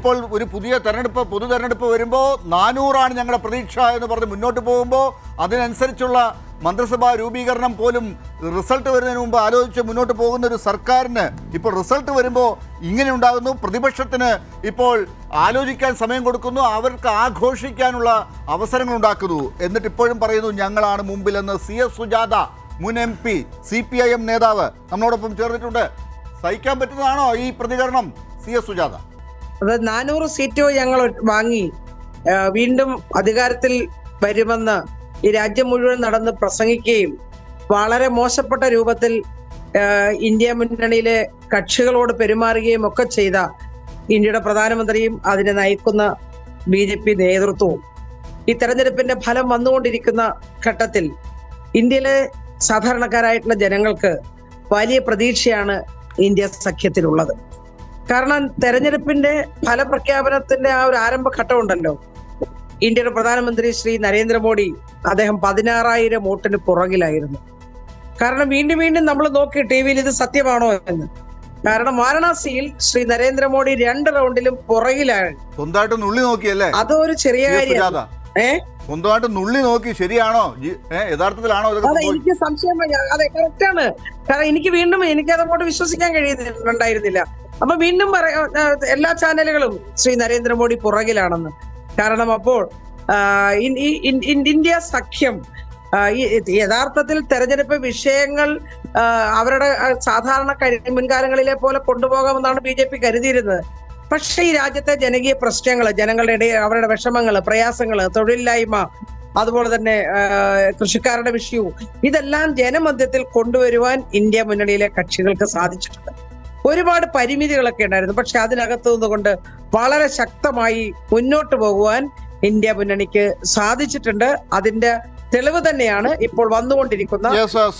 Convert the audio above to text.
ഇപ്പോൾ ഒരു പുതിയ തെരഞ്ഞെടുപ്പ് പൊതു തെരഞ്ഞെടുപ്പ് വരുമ്പോൾ നാനൂറാണ് ഞങ്ങളുടെ പ്രതീക്ഷ എന്ന് പറഞ്ഞ് മുന്നോട്ട് പോകുമ്പോൾ അതിനനുസരിച്ചുള്ള മന്ത്രിസഭാ രൂപീകരണം പോലും റിസൾട്ട് വരുന്നതിന് മുമ്പ് ആലോചിച്ച് മുന്നോട്ട് പോകുന്ന ഒരു സർക്കാരിന് ഇപ്പോൾ റിസൾട്ട് വരുമ്പോൾ ഇങ്ങനെ ഉണ്ടാകുന്നു. പ്രതിപക്ഷത്തിന് ഇപ്പോൾ ആലോചിക്കാൻ സമയം കൊടുക്കുന്നു. അവർക്ക് ആഘോഷിക്കാനുള്ള അവസരങ്ങൾ ഉണ്ടാക്കുന്നു. എന്നിട്ട് ഇപ്പോഴും പറയുന്നു ഞങ്ങളാണ് മുമ്പിലെന്ന്. സി എസ് സുജാത മുൻ M P C P I M നേതാവ് നമ്മളോടൊപ്പം ചേർന്നിട്ടുണ്ട്. സഹിക്കാൻ പറ്റുന്നതാണോ ഈ പ്രതികരണം? C S Sujatha. അത് നാനൂറ് സീറ്റോ ഞങ്ങൾ വാങ്ങി. വീണ്ടും അധികാരത്തിൽ വരുമെന്ന് ഈ രാജ്യം മുഴുവൻ നടന്ന് പ്രസംഗിക്കുകയും വളരെ മോശപ്പെട്ട രൂപത്തിൽ ഇന്ത്യ മുന്നണിയിലെ കക്ഷികളോട് പെരുമാറുകയും ഒക്കെ ചെയ്ത ഇന്ത്യയുടെ പ്രധാനമന്ത്രിയും അതിനെ നയിക്കുന്ന ബി ജെ പി നേതൃത്വവും. ഈ തെരഞ്ഞെടുപ്പിന്റെ ഫലം വന്നുകൊണ്ടിരിക്കുന്ന ഘട്ടത്തിൽ ഇന്ത്യയിലെ സാധാരണക്കാരായിട്ടുള്ള ജനങ്ങൾക്ക് വലിയ പ്രതീക്ഷയാണ് ഇന്ത്യ സഖ്യത്തിലുള്ളത്. കാരണം തെരഞ്ഞെടുപ്പിന്റെ ഫലപ്രഖ്യാപനത്തിന്റെ ആ ഒരു ആരംഭഘട്ടം ഉണ്ടല്ലോ ഇന്ത്യയുടെ പ്രധാനമന്ത്രി ശ്രീ നരേന്ദ്രമോദി അദ്ദേഹം പതിനാറായിരം വോട്ടിന് പുറകിലായിരുന്നു. കാരണം വീണ്ടും വീണ്ടും നമ്മൾ നോക്കി ടി വിയിൽ ഇത് സത്യമാണോ എന്ന്. കാരണം വാരണാസിയിൽ ശ്രീ നരേന്ദ്രമോദി രണ്ട് റൗണ്ടിലും പുറകിലാണ് സ്വന്തമായിട്ട് നുള്ളി നോക്കിയല്ലേ? അതൊരു ചെറിയ കാര്യം. ഏ? സ്വന്തമായിട്ട് നുള്ളി നോക്കി ശരിയാണോ? യഥാർത്ഥത്തിലാണോ അതെ? എനിക്ക് സംശയം അതെ കറക്റ്റ് ആണ്. കാരണം എനിക്ക് വീണ്ടും എനിക്ക് അതങ്ങോട്ട് വിശ്വസിക്കാൻ കഴിയുന്നുണ്ടായിരുന്നില്ല അപ്പൊ വീണ്ടും പറയാ എല്ലാ ചാനലുകളും ശ്രീ നരേന്ദ്രമോദി പുറകിലാണെന്ന്. കാരണം അപ്പോൾ ഇന്ത്യ സഖ്യം യഥാർത്ഥത്തിൽ തെരഞ്ഞെടുപ്പ് വിഷയങ്ങൾ അവരുടെ സാധാരണ മുൻകാലങ്ങളിലെ പോലെ കൊണ്ടുപോകാമെന്നാണ് ബി ജെ പി കരുതിയിരുന്നത്. പക്ഷേ ഈ രാജ്യത്തെ ജനകീയ പ്രശ്നങ്ങൾ ജനങ്ങളുടെ ഇടയിൽ അവരുടെ വിഷമങ്ങൾ പ്രയാസങ്ങൾ തൊഴിലില്ലായ്മ അതുപോലെ തന്നെ കൃഷിക്കാരുടെ വിഷയവും ഇതെല്ലാം ജനമധ്യത്തിൽ കൊണ്ടുവരുവാൻ ഇന്ത്യ മുന്നണിയിലെ കക്ഷികൾക്ക് സാധിച്ചിട്ടുണ്ട്. ഒരുപാട് പരിമിതികളൊക്കെ ഉണ്ടായിരുന്നു പക്ഷെ അതിനകത്തു നിന്നുകൊണ്ട് വളരെ ശക്തമായി മുന്നോട്ട് പോകുവാൻ ഇന്ത്യ മുന്നണിക്ക് സാധിച്ചിട്ടുണ്ട് അതിന്റെ തെളിവ് തന്നെയാണ് ഇപ്പോൾ വന്നുകൊണ്ടിരിക്കുന്ന.